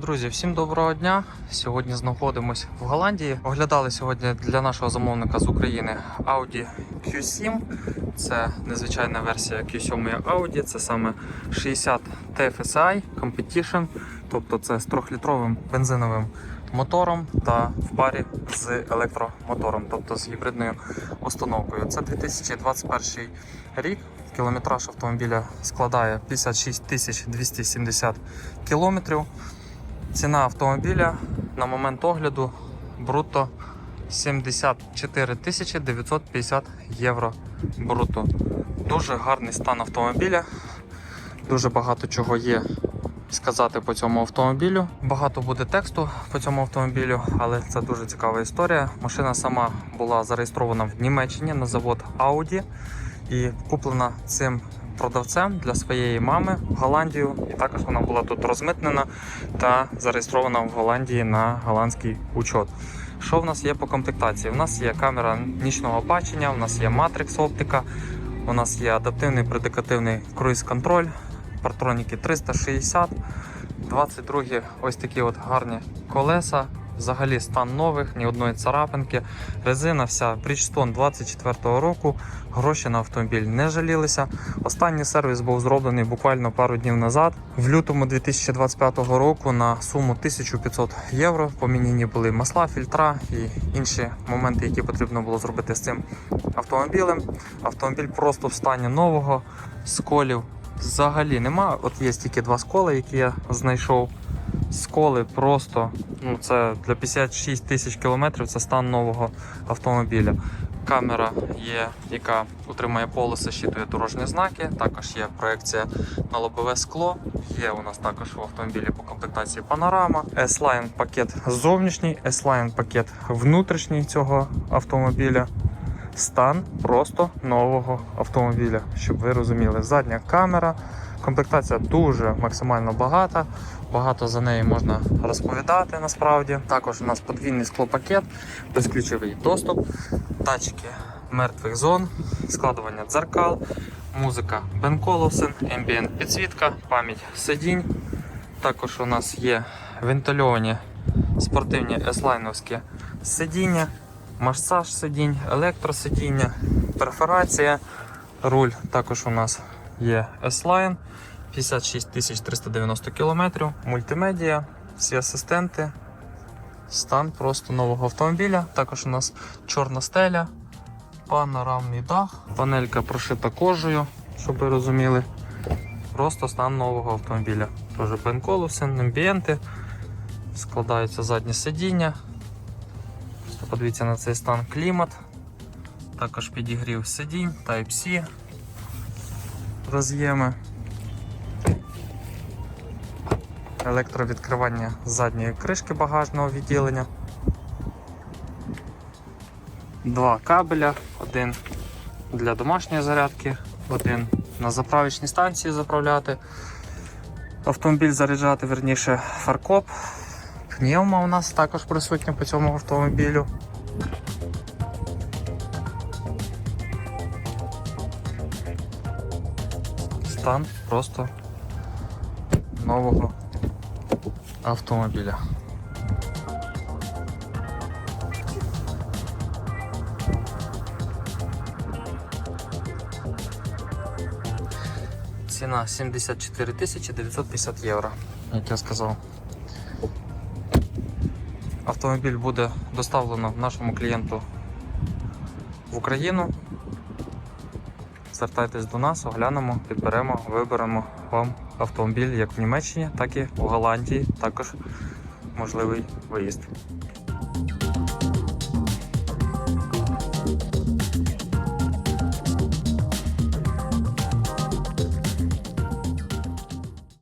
Друзі, всім доброго дня. Сьогодні знаходимось в Голландії. Оглядали сьогодні для нашого замовника з України Audi Q7. Це незвичайна версія Q7 Audi. Це саме 60 TFSI Competition, тобто це з 3-літровим бензиновим мотором та в парі з електромотором, тобто з гібридною установкою. Це 2021 рік. Кілометраж автомобіля складає 56 270 кілометрів. Ціна автомобіля на момент огляду брутто 74 950 євро брутто. Дуже гарний стан автомобіля. Дуже багато чого є сказати по цьому автомобілю. Багато буде тексту по цьому автомобілю, але це дуже цікава історія. Машина сама була зареєстрована в Німеччині на завод Audi і куплена цим продавцем для своєї мами в Голландію. І також вона була тут розмитнена та зареєстрована в Голландії на голландський учет. Що в нас є по комплектації? У нас є камера нічного бачення, у нас є матрикс оптика, у нас є адаптивний предикативний круїз-контроль, партроніки 360, 22 ось такі от гарні колеса. Взагалі стан нових, ні одної царапинки. Резина вся Bridgestone 24-го року. Гроші на автомобіль не жалілися. Останній сервіс був зроблений буквально пару днів назад. В лютому 2025 року на суму 1500 євро. Поміняні були масла, фільтра і інші моменти, які потрібно було зробити з цим автомобілем. Автомобіль просто в стані нового, сколів взагалі нема. От є тільки два сколи, які я знайшов. Сколи просто, ну це для 56 тисяч кілометрів це стан нового автомобіля. Камера є, яка утримує полоси, щитує дорожні знаки. Також є проекція на лобове скло. Є у нас також в автомобілі по комплектації панорама. S-Line пакет зовнішній, S-Line пакет внутрішній цього автомобіля. Стан просто нового автомобіля, щоб ви розуміли. Задня камера, комплектація дуже максимально багата. Багато за неї можна розповідати насправді. Також у нас подвійний склопакет, безключовий доступ, датчики мертвих зон, складування дзеркал, музика Бен Колосен, ambient підсвітка, пам'ять сидінь. Також у нас є вентильовані спортивні S-лайновські сидіння, масаж сидінь, електросидіння, перфорація, руль. Також у нас є S-Line. 56 390 км, мультимедіа, всі асистенти, стан просто нового автомобіля. Також у нас чорна стеля, панорамний дах, панелька прошита кожею, щоб ви розуміли. Просто стан нового автомобіля. Теж бенколусен, амбієнти, складаються задні сидіння. Подивіться на цей стан клімат. Також підігрів сидінь, Type-C, роз'єми. електровідкривання задньої кришки багажного відділення. Два кабеля, один для домашньої зарядки, один на заправочній станції заправляти. Автомобіль заряджати, верніше, фаркоп. Пневма у нас також присутня по цьому автомобілю. Стан просто нового автомобіля. Ціна 74 950 євро, як я сказав. Автомобіль буде доставлено нашому клієнту в Україну. Звертайтесь до нас, оглянемо, підберемо, виберемо вам автомобіль як в Німеччині, так і в Голландії. Також можливий виїзд.